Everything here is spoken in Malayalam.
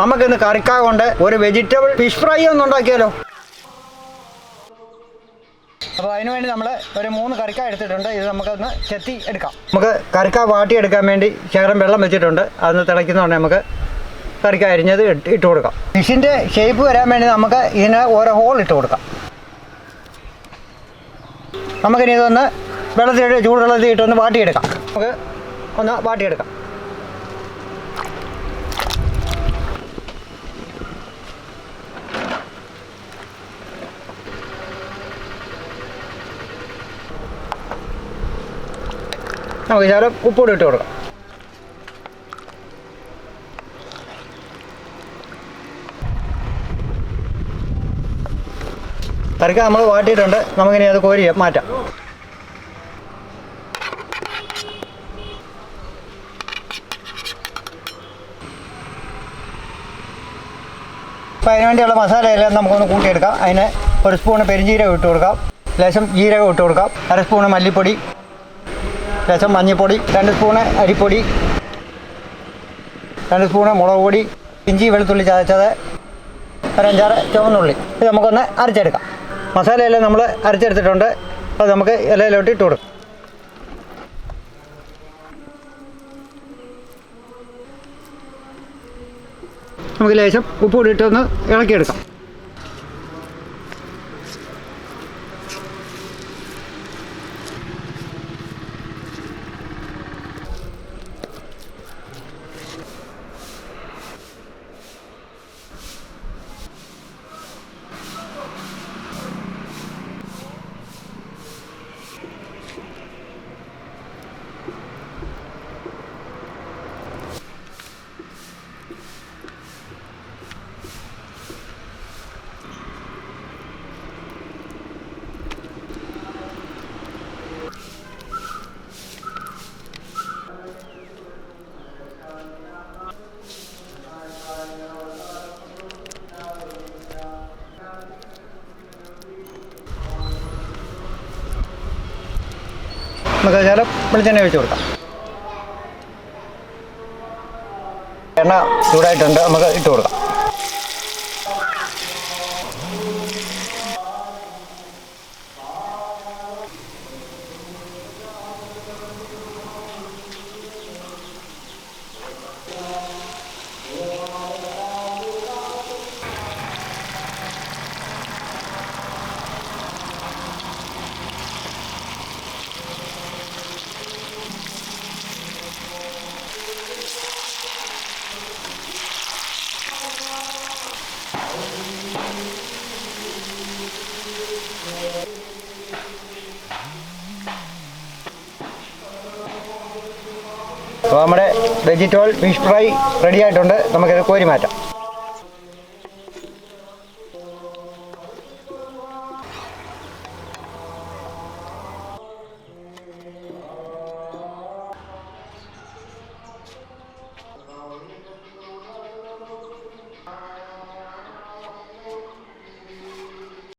നമുക്കിന്ന് കറിക്ക കൊണ്ട് ഒരു വെജിറ്റബിൾ ഫിഷ് ഫ്രൈ ഒന്ന് ഉണ്ടാക്കിയാലോ? അപ്പോൾ അതിന് വേണ്ടി നമ്മൾ ഒരു മൂന്ന് കറിക്ക എടുത്തിട്ടുണ്ട്. ഇത് നമുക്കൊന്ന് ചെത്തി എടുക്കാം. നമുക്ക് കറിക്ക വാട്ടിയെടുക്കാൻ വേണ്ടി ശേഖരം വെള്ളം വെച്ചിട്ടുണ്ട്. അതൊന്ന് തിളയ്ക്കുന്നതുകൊണ്ട് നമുക്ക് കറിക്ക അരിഞ്ഞത് ഇട്ട് ഇട്ട് കൊടുക്കാം. ഫിഷിന്റെ ഷേപ്പ് വരാൻ വേണ്ടി നമുക്ക് ഇതിന് ഓരോ ഹോൾ ഇട്ട് കൊടുക്കാം. നമുക്കിനി ഇതൊന്ന് വെള്ളത്തിൽ ചൂടുവെള്ളത്തിൽ ഇട്ടൊന്ന് വാട്ടിയെടുക്കാം. നമുക്ക് ഒന്ന് വാട്ടിയെടുക്കാം. നമുക്ക് ശകലം ഉപ്പൂടി ഇട്ട് കൊടുക്കാം. കറിക്ക നമ്മൾ വാട്ടിയിട്ടുണ്ട്. നമുക്കിനി അത് കോരി മാറ്റാം. അപ്പോൾ അതിന് വേണ്ടിയുള്ള മസാലയെല്ലാം നമുക്കൊന്ന് കൂട്ടിയെടുക്കാം. അതിന് ഒരു സ്പൂണ് പെരിഞ്ജീരകം ഇട്ട് കൊടുക്കാം. ലേശം ജീരകം ഇട്ട് കൊടുക്കാം. അര സ്പൂണ് മല്ലിപ്പൊടി. ലേശം മഞ്ഞൾപ്പൊടി രണ്ട് സ്പൂണ് അരിപ്പൊടി രണ്ട് സ്പൂണ് മുളക് പൊടി ഇഞ്ചി വെളുത്തുള്ളി ചതച്ചത് ഒരഞ്ചാറ് ചുവന്നുള്ളി. ഇത് നമുക്കൊന്ന് അരച്ചെടുക്കാം. മസാലയെല്ലാം നമ്മൾ അരച്ചെടുത്തിട്ടുണ്ട്. അത് നമുക്ക് ഇലയിലോട്ട് ഇട്ട് കൊടുക്കും. നമുക്ക് ലേശം ഉപ്പ് കൂടി ഇട്ടൊന്ന് ഇളക്കിയെടുക്കാം. നമുക്ക് ശകലം വെളിച്ചെണ്ണ ഒഴിച്ച് കൊടുക്കാം. എണ്ണ ചൂടായിട്ടുണ്ട് നമുക്ക് ഇട്ട് കൊടുക്കാം. അപ്പോൾ നമ്മുടെ വെജിറ്റബിൾ ഫിഷ് ഫ്രൈ റെഡി ആയിട്ടുണ്ട്. നമുക്കിത് കോരി മാറ്റാം.